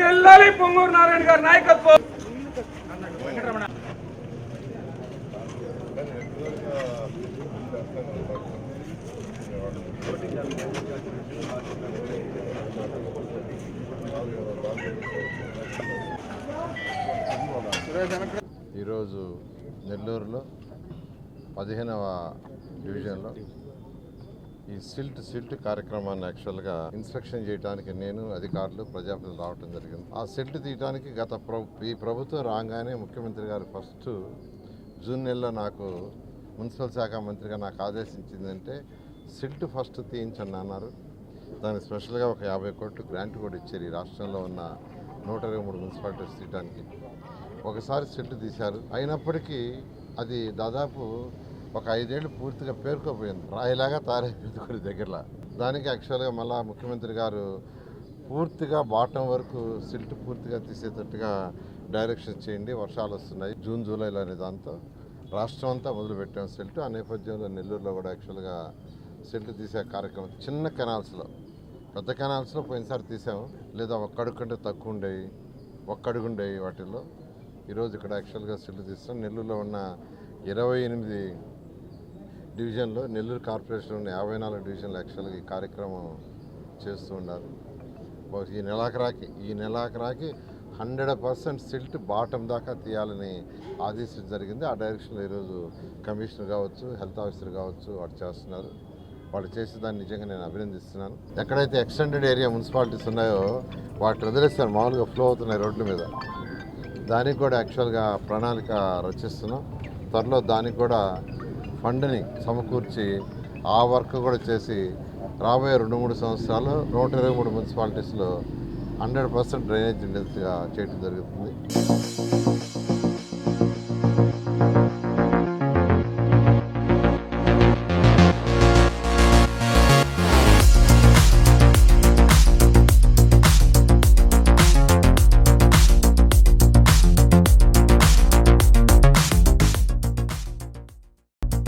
వెళ్ళాలి పొంగూరు నారాయణ గారి నాయకత్వం. ఈరోజు నెల్లూరులో పదిహేనవ డివిజన్లో ఈ సిల్ట్ సిల్ట్ కార్యక్రమాన్ని యాక్చువల్గా ఇన్స్పెక్షన్ చేయడానికి నేను అధికారులు ప్రజాప్రతినిధులు రావడం జరిగింది. ఆ సిల్ట్ తీయడానికి గత ఈ ప్రభుత్వం రాగానే ముఖ్యమంత్రి గారు ఫస్ట్ జూన్ నెలలో నాకు మున్సిపల్ శాఖ మంత్రిగా నాకు ఆదేశించిందంటే సిల్ట్ ఫస్ట్ తీయించండి అన్నారు. దానికి స్పెషల్గా ఒక యాభై కోట్లు గ్రాంట్ కూడా ఇచ్చారు ఈ రాష్ట్రంలో ఉన్న నూట ఇరవై మూడు మున్సిపాలిటీస్ తీయడానికి ఒకసారి సిల్ట్ తీశారు. అయినప్పటికీ అది దాదాపు ఒక ఐదేళ్ళు పూర్తిగా పేరుకోపోయింది. రాయిలాగా తయారైపోయింది కొన్ని దగ్గరలో. దానికి యాక్చువల్గా మళ్ళా ముఖ్యమంత్రి గారు పూర్తిగా బాటం వరకు సిల్ట్ పూర్తిగా తీసేటట్టుగా డైరెక్షన్ చేయండి. వర్షాలు వస్తున్నాయి. జూన్ జూలైలో అనే దాంతో రాష్ట్రం అంతా మొదలుపెట్టాం సిల్ట్ ఆ నేపథ్యంలో నెల్లూరులో కూడా యాక్చువల్గా సిల్ట్ తీసే కార్యక్రమం చిన్న కెనాల్స్లో పెద్ద కెనాల్స్లో పోయినసారి తీసాము. లేదా ఒక్కడుగు కంటే తక్కువ ఉండేవి ఒక్కడుగు ఉండేవి వాటిల్లో. ఈరోజు ఇక్కడ యాక్చువల్గా సిల్ట్ తీస్తాం నెల్లూరులో ఉన్న ఇరవై ఎనిమిది డివిజన్లో నెల్లూరు కార్పొరేషన్లో ఉన్న యాభై నాలుగు డివిజన్లు యాక్చువల్గా ఈ కార్యక్రమం చేస్తూ ఉన్నారు. ఈ నెలాఖరాకి ఈ నెలాఖరాకి హండ్రెడ్ పర్సెంట్ సిల్ట్ బాటం దాకా తీయాలని ఆదేశించడం జరిగింది. ఆ డైరెక్షన్లో ఈరోజు కమిషనర్ కావచ్చు హెల్త్ ఆఫీసర్ కావచ్చు వాడు చేస్తున్నారు. వాళ్ళు చేసే దాన్ని నిజంగా నేను అభినందిస్తున్నాను. ఎక్కడైతే ఎక్స్టెండెడ్ ఏరియా మున్సిపాలిటీస్ ఉన్నాయో వాటిని వదిలేస్తారు మామూలుగా ఫ్లో అవుతున్నాయి రోడ్ల మీద. దానికి కూడా యాక్చువల్గా ప్రణాళిక రచిస్తున్నాం. త్వరలో దానికి కూడా ఫండ్ని సమకూర్చి ఆ వర్క్ కూడా చేసి రాబోయే రెండు మూడు సంవత్సరాలు నూట ఇరవై మూడు మున్సిపాలిటీస్లో హండ్రెడ్ పర్సెంట్ డ్రైనేజ్ చేయడం జరుగుతుంది.